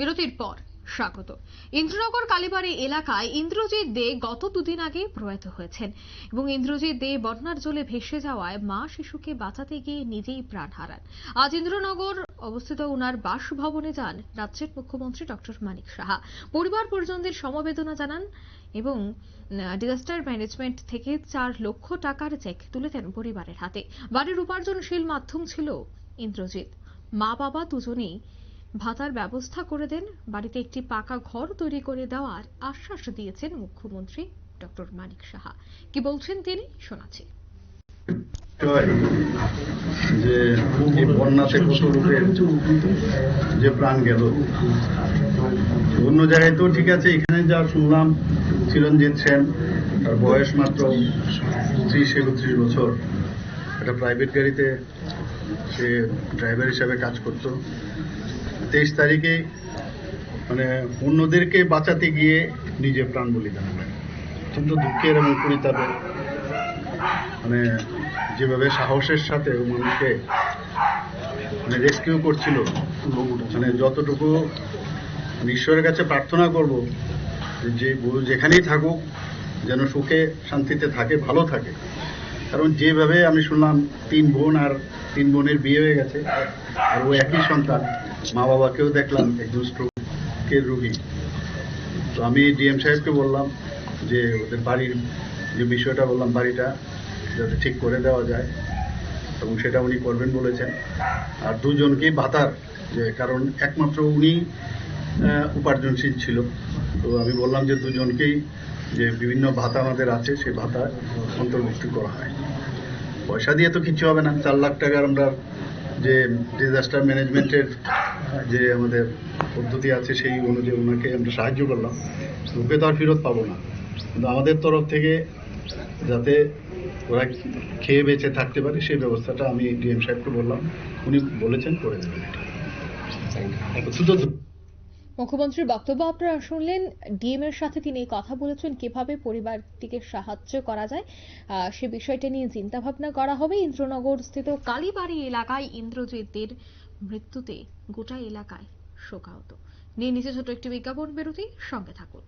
বিরতির পর স্বাগত। ইন্দ্রনগর কালীবাড়ি এলাকায় ইন্দ্রজিৎ দে গত দুদিন আগে প্রয়াত হয়েছেন এবং ইন্দ্রজিৎ দে বন্যার জলে ভেসে যাওয়ায় মা শিশুকে বাঁচাতে গিয়ে নিজেই প্রাণ হারান। আজ ইন্দ্রনগর অবস্থিত ওনার বাসভবনে যান রাজ্যের মুখ্যমন্ত্রী ডক্টর মানিক সাহা। পরিবার পরিজনদের সমবেদনা জানান এবং ডিজাস্টার ম্যানেজমেন্ট থেকে চার লক্ষ টাকার চেক তুলে দেন পরিবারের হাতে। বাড়ির উপার্জনশীল মাধ্যম ছিল ইন্দ্রজিৎ। মা বাবা দুজনেই ভাতার ব্যবস্থা করে দেন। বাড়িতে একটি পাকা ঘর তৈরি করে দেওয়ার আশ্বাস দিয়েছেন মুখ্যমন্ত্রী ডক্টর মানিক সাহা। কি বলছেন তিনি? শোনাচ্ছি। যে এই বন্যাতে কত লোকের যে প্রাণ গেল, অন্য জায়গায় তো ঠিক আছে, এখানে যা শুনলাম, চিরঞ্জিত সেন, তার বয়স মাত্র ত্রিশ একত্রিশ বছর। একটা প্রাইভেট গাড়িতে সে ড্রাইভার হিসাবে কাজ করত। তেইশ তারিখে মানে অন্যদেরকে বাঁচাতে গিয়ে নিজে প্রাণ বলিদান অত্যন্ত দুঃখের এবং পরিতাপের। মানে যেভাবে সাহসের সাথে মানুষকে মানে রেস্কিউ করছিল মানে যতটুকু মানে ঈশ্বরের কাছে প্রার্থনা করব, যে গরু যেখানেই থাকুক, যেন সুখে শান্তিতে থাকে, ভালো থাকে। কারণ যেভাবে আমি শুনলাম, তিন বোন আর তিন বোনের বিয়ে হয়ে গেছে, আর ও একই সন্তান। মা বাবাকেও দেখলাম একজন স্ট্রোকের রুগী। তো আমি ডিএম সাহেবকে বললাম যে ওদের বাড়ির যে বিষয়টা, বললাম বাড়িটা যাতে ঠিক করে দেওয়া যায়, এবং সেটা উনি করবেন বলেছেন। আর দুজনকেই ভাতার যে কারণ, একমাত্র উনি উপার্জনশীল ছিল। তো আমি বললাম যে দুজনকেই যে বিভিন্ন ভাতা আমাদের আছে, সেই ভাতা অন্তর্ভুক্ত করা হয়। পয়সা দিয়ে তো কিছু হবে না, চার লাখ টাকার আমরা যে ডিজাস্টার ম্যানেজমেন্টের যে আমাদের পদ্ধতি আছে সেই অনুযায়ী ওনাকে আমরা সাহায্য করলাম। ওকে তো আর ফেরত পাবো না। কিন্তু আমাদের তরফ থেকে যাতে ওরা খেয়ে বেঁচে থাকতে পারে সেই ব্যবস্থাটা আমি ডিএম সাহেবকে বললাম। উনি বলেছেন করে দেবেন এটা। শুধু মুখ্যমন্ত্রীর বক্তব্য আপনারা শুনলেন। ডিএম এর সাথে তিনি কথা বলেছেন কীভাবে পরিবারটিকে সাহায্য করা যায়। সে বিষয়টা নিয়ে চিন্তা ভাবনা করা হবে। ইন্দ্রনগর স্থিত কালীবাড়ি এলাকায় ইন্দ্রজিতের মৃত্যুতে গোটা এলাকায় শোকাহত। নিয়ে নিচে ছোট একটি বিজ্ঞাপন, বিরতি, সঙ্গে থাকুন।